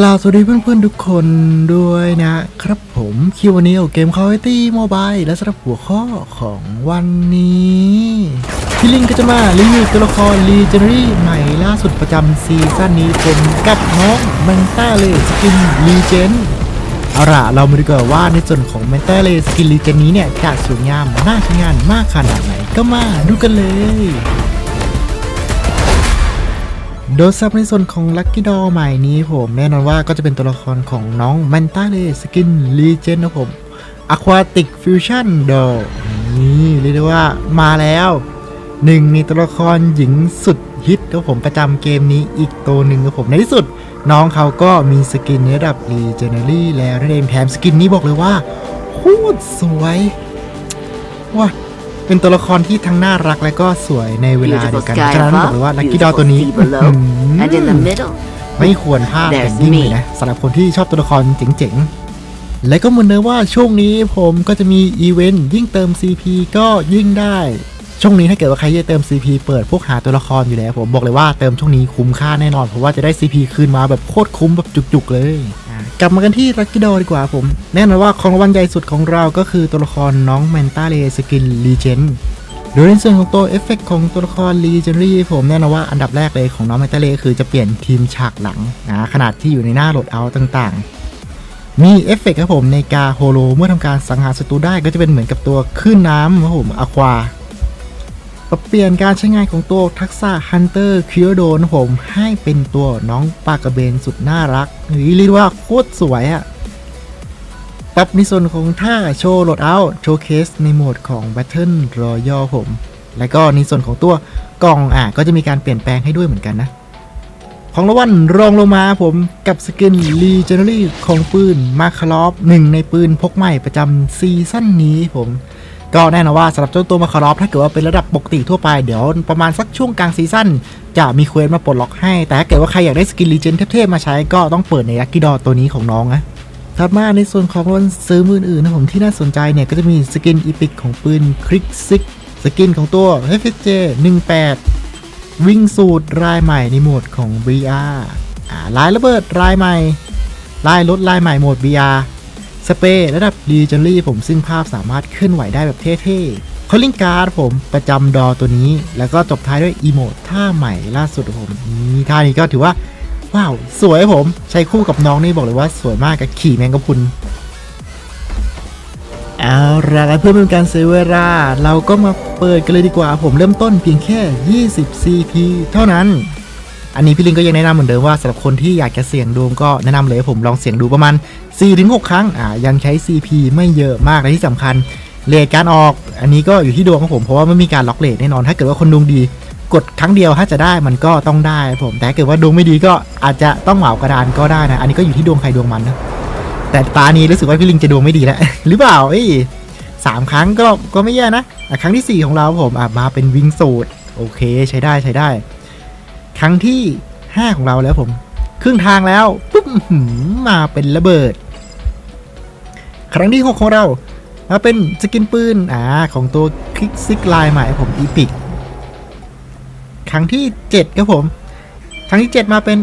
กล่าวสวัสดีเพื่อนๆทุกคนด้วยนะครับผมคิววันนี้เอาเกม Call of Duty Mobile และสำหรับหัวข้อของวันนี้พี่ลิงก็จะมารีวิวตัวละคร Legendary ใหม่ล่าสุดประจำซีซั่นนี้ผมกับน้องแมนต้าเลยสกิน Legend เอาล่ะเรามาดูกันว่าในส่วนของแมนต้าเลยสกิน Legend นี้เนี่ยจะสวยงามน่าใช้งานมากขนาดไหนก็มาดูกันเลย โดยซับในส่วนของ Lucky Doll ใหม่นี้ผมแน่นอนว่าก็จะเป็นตัวละครของน้องแมนต้าเลยสกิน Legend นะผม Aquatic Fusion Doll นี่เรียกได้ว่ามาแล้วหนึ่งในตัวละครหญิงสุดฮิตครับผมประจำเกมนี้อีกตัวหนึ่งครับผมในที่สุด น้องเขาก็มีสกินในระดับ Legendary แล้วนั่นเองแถมสกินนี้บอกเลยว่าโคตรสวยว้า เป็นตัวละครที่ทั้งน่ารักและก็สวยในเวลาเดียว Beautiful กัน sky ฉะนั้นบอกเลย above, ว่า Lucky Doll ตัว beautiful นี้ sea below, อืม and in the middle, ไม่ควรพลาด There's อย่างยิ่งเลย me นะสำหรับคนที่ชอบตัวละครเจ๋งๆ และก็เหมือนเดิมว่าช่วงนี้ผมก็จะมีอีเวนต์ยิ่งเติม CP ก็ยิ่งได้ ช่วงนี้ถ้าเกิดว่าใครจะเติม CP เปิดพวกหาตัวละครอยู่แล้วผมบอกเลยว่าเติมช่วงนี้คุ้มค่าแน่นอน เพราะว่าจะได้ CP คืนมาแบบโคตรคุ้มแบบจุกๆเลยอ่ากลับมากันที่ Lucky Doll ดีกว่าผม แน่นอนว่าของรางวัลใหญ่สุดของเราก็คือตัวละครน้องแมนตาเลสกิน Legend โดยในส่วนของตัวเอฟเฟกของตัวละคร Legendary ผมแน่นอนว่าอันดับแรกเลยของน้องแมนตาเลคือจะเปลี่ยนทีมฉากหลังนะขนาดที่อยู่ในหน้าโหลดเอาต่างๆ มีเอฟเฟกครับผมในกาโฮโลเมื่อทำการสังหารศัตรูได้ก็จะเป็นเหมือนกับตัวคลื่นน้ำครับผมอควา ปรับเปลี่ยนการใช้งานของตัวทักษะ Hunter k i o d o นะผม ให้เป็นตัวน้องปลากระเบนสุดน่ารัก หรือเรียกว่าโคตรสวยอะปรับในส่วนของท่าโชว์โหลดเอาโชว์เคสในโหมดของ Battle Royale ผม และก็ในส่วนของตัวกล่องอะก็จะมีการเปลี่ยนแปลงให้ด้วยเหมือนกันนะ ของรางวัลรองลงมาผมกับสกิน Legendary ของปืนมาคา o อฟหนึ่งในปืนพกใหม่ประจำซีซั่นนี้ผม ก็แน่นอนว่าสำหรับเจ้าตัวมาคารอฟถ้าเกิดว่าเป็นระดับปกติทั่วไปเดี๋ยวประมาณสักช่วงกลางซีซั่นจะมีเควสมาปลดล็อกให้ แต่ถ้าเกิดว่าใครอยากได้สกินลีเจนเทพๆมาใช้ก็ต้องเปิดในลักกี้ดอตัวนี้ของน้องนะถัดมาในส่วนของวันซื้อมืออื่นนะผมที่น่าสนใจเนี่ยก็จะมีสกินอีพิกของปืนคลิกซิกสกินของตัว HFJ 18วิ่งสูตรรายใหม่ในโหมดของ VR อ่าลายระเบิดรายใหม่ลายรถลายใหม่โหมด VR สเปรย์ระดับ Legendary ผมซึ่งภาพสามารถเคลื่อนไหวได้แบบเท่ๆ Calling Card ผมประจำดอตัวนี้ แล้วก็จบท้ายด้วยอีโมดท่าใหม่ล่าสุดผมนี่ท่านี้ก็ถือว่า ว้าว สวยผม ใช้คู่กับน้องนี่บอกเลยว่าสวยมากกับขี่แมงกะพุนเอาละเพื่อไม่เป็นการเสียเวลา เราก็มาเปิดกันเลยดีกว่า ผมเริ่มต้นเพียงแค่ 20 CP เท่านั้น อันนี้พี่ลิงก็ยังแนะนำเหมือนเดิมว่าสำหรับคนที่อยากจะเสี่ยงดวงก็แนะนำเลยผมลองเสี่ยงดูประมาณ 4-6 ครั้งอ่ายังใช้ CP ไม่เยอะมากและที่สำคัญเลทการออก อันนี้ก็อยู่ที่ดวงของผมเพราะว่าไม่มีการล็อกเลทแน่นอน ถ้าเกิดว่าคนดวงดีกดครั้งเดียวถ้าจะได้มันก็ต้องได้ผม แต่เกิดว่าดวงไม่ดีก็อาจจะต้องเหมากระดานก็ได้นะ อันนี้ก็อยู่ที่ดวงใครดวงมันนะแต่ตานี้รู้สึกว่าพี่ลิงจะดวงไม่ดีแล้ว หรือเปล่าเอ้ยสามครั้งก็ก็ไม่แย่นะะครั้งที่สี่ของเราผมอะมาเป็นวิงสูตรโอเคใช้ได้ใช้ได้ ครั้งที่ 5 ของเราแล้วผม ครึ่งทางแล้วปุ๊บมาเป็นระเบิด ครั้งที่ 6 ของเรามาเป็นสกินปืนอ่าของตัวคลิกซิกไลน์ใหม่ผมอีพิกครั้งที่ 7 ครับผม ครั้งที่ 7 มาเป็น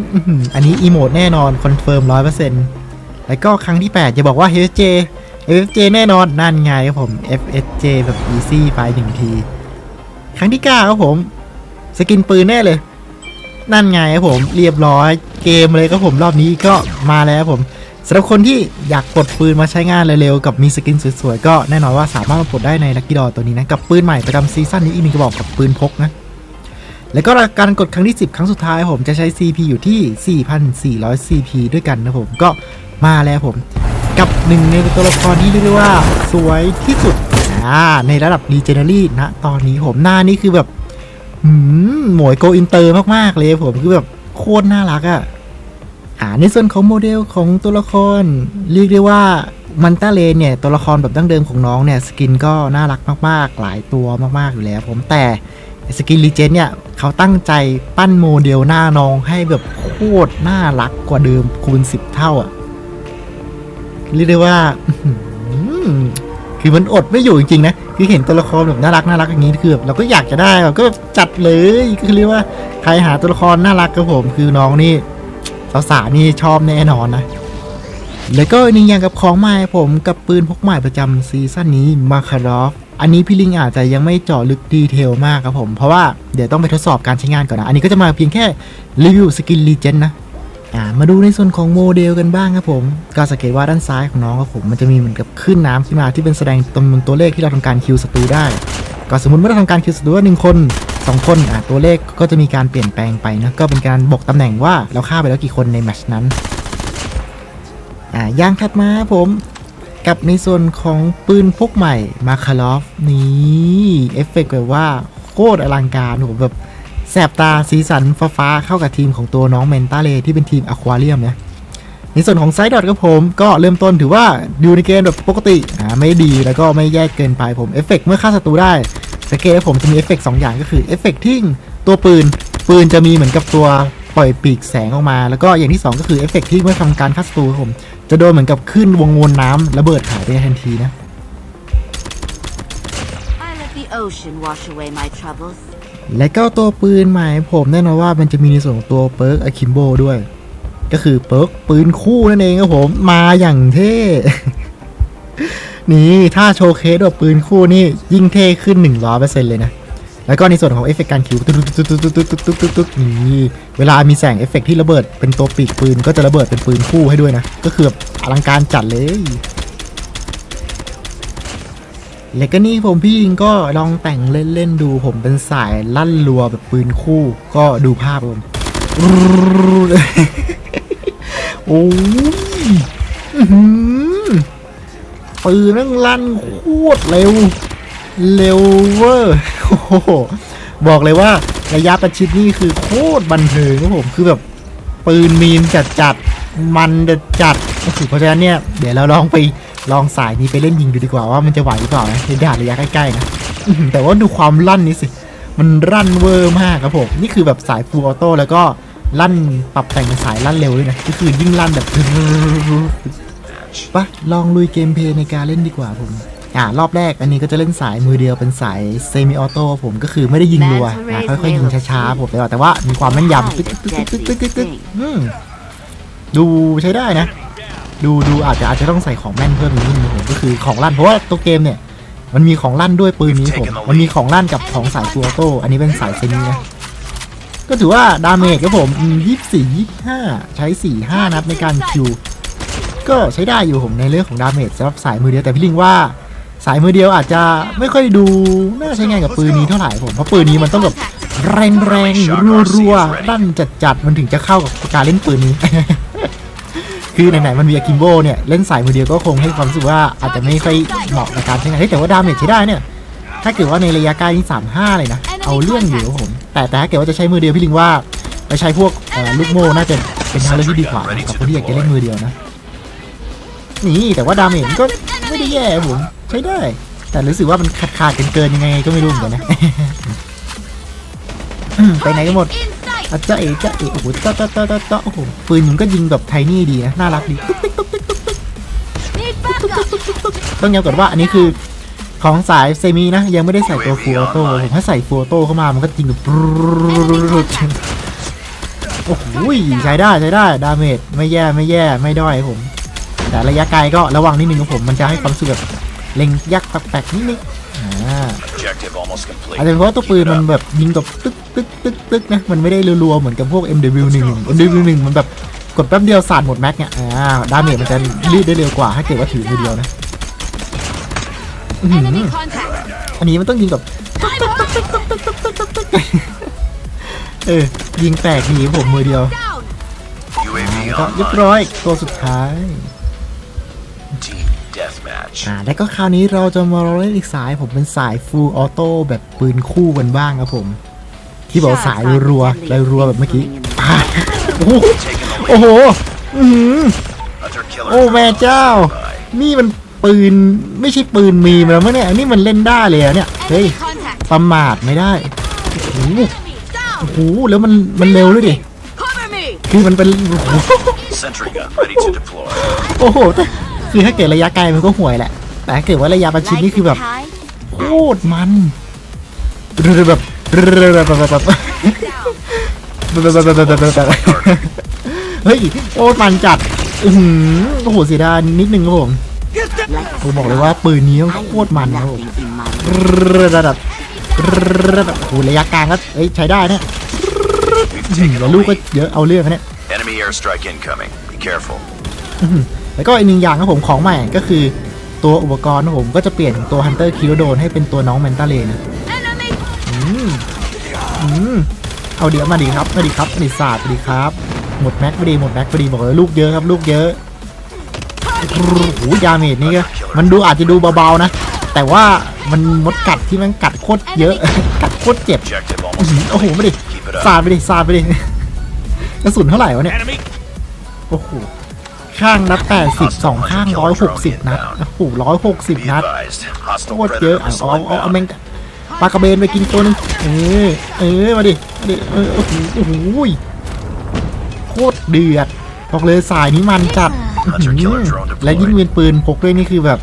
อันนี้อีโมดแน่นอน คอนเฟิร์มร้อยเปอร์เซ็นต์แล้วก็ครั้งที่ 8 จะบอกว่า FJ FJ แน่นอนนั่นไงครับผม FSJ แบบ easy ไปหนึ่งที ครั้งที่ 9 ครับผม สกินปืนแน่เลย นั่นไงครับผมเรียบร้อยเกมเลยครับผมรอบนี้ก็มาแล้วผมสำหรับคนที่อยากปลดปืนมาใช้งานเร็วๆกับมีสกินสวยๆ ก็แน่นอนว่าสามารถมาปลดได้ในลักกี้ดอตัวนี้นะ กับปืนใหม่ประจำซีซั่นนี้อีกหนึ่งกระบอกกับปืนพกนะ แล้วก็การกดครั้งที่ 10 ครั้งสุดท้ายผมจะใช้ CP อยู่ที่ 4,400 CP ด้วยกันนะผมก็มาแล้วผม กับหนึ่งในตัวละครที่เรียกได้ว่าสวยที่สุดในระดับ Legendary นะตอนนี้ผมหน้านี่คือแบบ หมวยโกอินเตอร์มาก ๆ เลยผมคือแบบโคตรน่ารักอะ่ะอ่าในส่วนของโมเดลของตัวละคร เรียกได้ว่ามันต้าเลนเนี่ย ตัวละครแบบดั้งเดิมของน้องเนี่ย สกินก็น่ารักมาก ๆ หลายตัวมาก ๆ อยู่แล้ว ผมแต่สกินลีเจนเนี่ย เขาตั้งใจปั้นโมเดลหน้าน้องให้แบบโคตรน่ารักกว่าเดิมคูณ 10 เท่าอะ่ะเรียกได้ว่า คือมันอดไม่อยู่จริงๆนะคือเห็นตัวละครแบบน่ารักน่ารักอย่างนี้คือแบบเราก็อยากจะได้แบบก็จัดเลยก็คือเรียกว่าใครหาตัวละครน่ารักกับผมคือน้องนี่สาวๆนี่ชอบแน่นอนนะแล้วก็อีกหนึ่งอย่างกับของใหม่ผมกับปืนพกใหม่ประจำซีซั่นนี้มาคารอฟอันนี้พี่ลิงอาจจะยังไม่เจาะลึกดีเทลมากครับผม เพราะว่าเดี๋ยวต้องไปทดสอบการใช้งานก่อนนะ อันนี้ก็จะมาเพียงแค่รีวิวสกินรีเจนนะ อ่ามาดูในส่วนของโมเดลกันบ้างครับผมก็สังเกตว่าด้านซ้ายของน้องครับผมมันจะมีเหมือนกับขึ้นน้ำขึ้นมาที่เป็นแสดงจำนวนตัวเลขที่เราทำการคิวศัตรูได้ ก็สมมติว่าเราทำการคิวศัตรูว่าหนึ่งคนสองคนอ่าตัวเลขก็จะมีการเปลี่ยนแปลงไปนะก็เป็นการบอกตำแหน่งว่าเราฆ่าไปแล้วกี่คนในแมชนั้นอ่าย่างถัดมาผมกับในส่วนของปืนพกใหม่มาคาลอฟนี่เอฟเฟกต์แบบว่าโคตรอลังการผมแบบ แสบตาสีสันฟ้าๆเข้ากับทีมของตัวน้องเมนตาเลที่เป็นทีมอควาเรียมนะในส่วนของไซด์ดอทครับผมก็เริ่มต้นถือว่าอยู่ในเกณฑ์แบบปกติอ่าไม่ดีแล้วก็ไม่แย่เกินไปผมเอฟเฟกต์เมื่อฆ่าศัตรูได้สเกตผมจะมีเอฟเฟกต์สองอย่างก็คือเอฟเฟกต์ที่ตัวปืน ปืนจะมีเหมือนกับตัวปล่อยปีกแสงออกมา แล้วก็อย่างที่สองก็คือเอฟเฟกต์ที่เมื่อทำการฆ่าศัตรูครับผม จะโดนเหมือนกับขึ้นวงวนน้ำระเบิดหายไปทันทีนะ I let the ocean wash away my troubles. และก็ตัวปืนใหม่ผมแน่นอนว่ามันจะมีในส่วนของตัวเปิร์กอะคิมโบด้วย ก็คือเปิร์กปืนคู่นั่นเองครับผมมาอย่างเท่ นี่ถ้าโชว์เคสแบบปืนคู่นี่ยิ่งเท่ขึ้น100%เลยนะ แล้วก็ในส่วนของเอฟเฟกต์การคิวตุ๊ดตุ๊ดตุ๊ดตุ๊ดตุ๊ดตุ๊ดตุ๊ดตุ๊ดนี่เวลามีแสงเอฟเฟกต์ที่ระเบิดเป็นตัวปีกปืนก็จะระเบิดเป็นปืนคู่ให้ด้วยนะ ก็คืออลังการจัดเลย แล้วก็นี่ผมพี่ยิงก็ลองแต่งเล่นๆดูผมเป็นสายลั่นรัวแบบปืนคู่ ก็ดูภาพผมโอ้ยอื้อหือปืนนั่งลั่นโคตรเร็ว เร็วเวอร์โอ้โหบอกเลยว่าระยะประชิดนี่คือโคตรบันเทิงครับผมคือแบบปืนมีนจัดจัดมันจัดจัดก็คือเพราะฉะนั้นเนี่ย เดี๋ยวเราลองไป ลองสายนี้ไปเล่นยิงดูดีกว่าว่ามันจะไหวหรือเปล่านะในด่านระยะใกล้ๆนะอื้อหือแต่ว่าดูความลั่นนี้สิ มันลั่นเวอร์มากครับผม นี่คือแบบสายฟูลออโต้แล้วก็ลั่นปรับแต่งเป็นสายลั่นเร็วด้วยนะ ก็คือยิ่งลั่นแบบปะลองลุยเกมเพลย์ในการเล่นดีกว่าผมอ่ารอบแรกอันนี้ก็จะเล่นสายมือเดียวเป็นสายเซมิออโต้ผมก็คือไม่ได้ยิงรัวอ่าค่อยๆยิงช้าๆผมแต่ว่าแต่ว่ามีความแม่นยำตึ๊กตึ๊กตึ๊กตึ๊กตึ๊กตึ๊กตึ๊กอืมดูใช้ได้นะ ดูดูอาจจะอาจจะต้องใส่ของแม่นเพิ่มอีกนิดนึงผมก็คือของลั่นเพราะว่าตัวเกมเนี่ย มันมีของลั่นด้วยปืนนี้ผมมันมีของลั่นกับของสายฟูออโต้อันนี้เป็นสายเซมินะก็ถือว่าดาเมจครับผมยี่สี่ยี่ห้าใช้สี่ห้านัดในการคิวก็ใช้ได้อยู่ผมในเรื่องของดาเมจสำหรับสายมือเดียวแต่พี่ลิงว่าสายมือเดียวอาจจะไม่ค่อยดูน่าใช้งานกับปืนนี้เท่าไหร่ผมเพราะปืนนี้มันต้องแบบแรงแรงรัวรัวๆลั่นจัดจัดๆมันถึงจะเข้ากับการเล่นปืนนี้ คือไหนๆมันมีอากิมโบเนี่ยเล่นสายมือเดียวก็คงให้ความรู้สึกว่าอาจจะไม่ค่อยเหมาะในการใช้งานเฮ้ยแต่ว่าดาเมจใช้ได้เนี่ยถ้าเกิดว่าในระยะใกล้นี่สามห้าเลยนะเอาเรื่องอยู่ครับผมแต่แต่ถ้าเกิดว่าจะใช้มือเดียวพี่ลิงว่าไปใช้พวกลูกโม่น่าจะเป็นทางเลือกที่ดีกว่ากับคนที่อยากจะเล่นมือเดียวนะนี่แต่ว่าดาเมจมันก็ไม่ได้แย่ผมใช้ได้ แต่รู้สึกว่ามันขาดขาดๆเกินยังไงก็ไม่รู้เหมือนกันนะไปไหนกันหมด อาจ้าเอ๋จ้าเอ๋โอ้โหจ้าจ้าจ้าจ้าจ้าโอ้โหปืนมันก็ยิงแบบไทนี่ดีนะน่ารักดีต้องย้ำก่อนว่าอันนี้คือของสายเซมินะ ยังไม่ได้ใส่ตัวฟูออโต้ผมถ้าใส่ฟูออโต้เข้ามามันก็จริงแบบโอ้โหใช้ได้ใช้ได้ดาเมจไม่แย่ไม่แย่ไม่ด้อยผม แต่ระยะไกลก็ระวังนิดนึงครับผมมันจะให้ความรู้สึกแบบเล็งยักษ์แปลกๆนิดนึง อ่า Objective almost complete. อาจจะเป็นเพราะว่าตัวปืนมันแบบยิงกับตึ๊กตึ๊กตึ๊กตึ๊กนะมันไม่ได้รัวๆเหมือนกับพวก MW1 MW1 มันแบบกดแป๊บเดียวสาดหมดแม็กเนี่ยอ่าดาเมจมันจะรีดได้เร็วกว่าถ้าเกิดว่าถือมือเดียวนะอื้อหือ Enemy contact! อันนี้มันต้องยิงแบบ I'm on! เออยิงแตกดีผมมือเดียว Down! UAV ก็เรียบ online. ร้อยตัวสุดท้าย Team deathmatch. อ่าแล้วก็คราวนี้เราจะมาเล่นอีกสายผมเป็นสาย full auto แบบปืนคู่กันบ้างครับผม ที่บอกสายรัวๆเลยรัวแบบเมื่อกี้อ่าโอ้โห Taking the โอ้ lead. โหอื้อหือ Hunter killer. โอ้แม่เจ้า Bye. นี่มันปืนไม่ใช่ปืนมีมแล้วมั้งเนี่ยอันนี้มันเล่นได้เลยอะเนี่ยเฮ้ย Enemy contact! ประมาทไม่ได้โอ้โห Enemy! Down! โอ้โหแล้วมันมันเร็วด้วยดิ Cover me! คือมันเป็นโอ้โห Sentry gun ready to deploy. โอ้โหแต่ คือถ้าเกิดระยะไกลมันก็ห่วยแหละ แต่ถ้าเกิดว่าระยะประชิดนี่คือแบบ high? โคตรมันแบบแบบแบบแบบแบบแบบ Down! เฮ้ยโอ้มันจัดอือหือโอ้โหเสียดายนิดนึงครับผม Let's ผมบอกเลยว่าปืนนี้โคตรมันนะครับผม nothing in my ระดับระดับโอ้โหระยะกลางก็เอ้ยใช้ได้เนี่ย We've อืม taken แล้ว the ลูกก็ lead. เยอะเอาเรื่องนะเนี่ย แล้วก็อีกหนึ่งอย่างครับผมของใหม่ก็คือตัวอุปกรณ์ครับผมก็จะเปลี่ยนตัว Hunter k i l l d o n ให้เป็นตัวน้องแมนตาเลนะอืมอืมเอาเดี๋ยวมาดีครับมาดีครับมาดีศาสตร์มาดีครับ หมดแม็กพอดีหมดแม็กพอดีบอกเลยลูกเยอะครับลูกเยอะโอ้โหยาเมจนี่ก็มันดูอาจจะดูเบาๆนะ แต่ว่ามันมดกัดที่มันกัดโคตรเยอะ กัดโคตรเจ็บโอ้โหไม่ดิสาดไปดิสาดไปดิกระสุนเท่าไหร่วะเนี่ยโอ้โห ข้างละแปดสิบสองข้างร้อยหกสิบนัดโอ้โหร้อยหกสิบนัดโคตรเยอะเอาเอาเอาเอาแมงปลากระเบนไปกินตัวนึงเออเออมาดิมาดิเออโอ้โหโอ้โหโคตรเดือดบอกเลยสายนี้มันจัดและยิ่งเวียนปืนพกด้วยนี่คือแบบ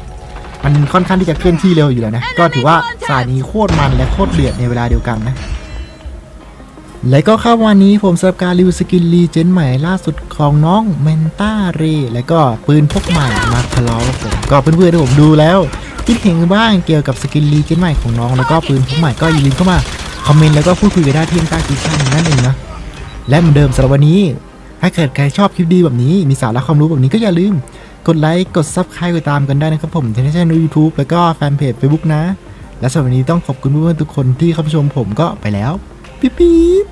มันค่อนข้างที่จะเคลื่อนที่เร็วอยู่แล้วนะ ก็ถือว่าสายนี้โคตรมันและโคตรเดือดในเวลาเดียวกันนะ และก็เข้าวันนี้ผมสำหรับการรีวิวสกินรีเจนใหม่ล่าสุดของน้องเมนต้าเรและก็ปืนพกใหม่มาคาร์ลครับผมก็เพื่อนๆที่ผมดูแล้วคิดเห็นบ้างเกี่ยวกับสกินรีเจนใหม่ของน้องแล้วก็ปืนพกใหม่ก็อย่าลืมเข้ามาคอมเมนต์แล้วก็พูดคุยกันได้ที่ใต้คลิปชั่นนั่นเองนะและเหมือนเดิมสำหรับวันนี้ ถ้าเกิดใครชอบคลิปดีแบบนี้มีสาระความรู้แบบนี้ก็อย่าลืม กดไลค์กด Subscribe กดตามกันได้นะครับผมที่ช่องยูทูบแล้วก็แฟนเพจ Facebook นะ และสำหรับวันนี้ต้องขอบคุณเพื่อนๆทุกคนที่เข้าชมผมก็ไปแล้ว ปิ๊บปิ๊บ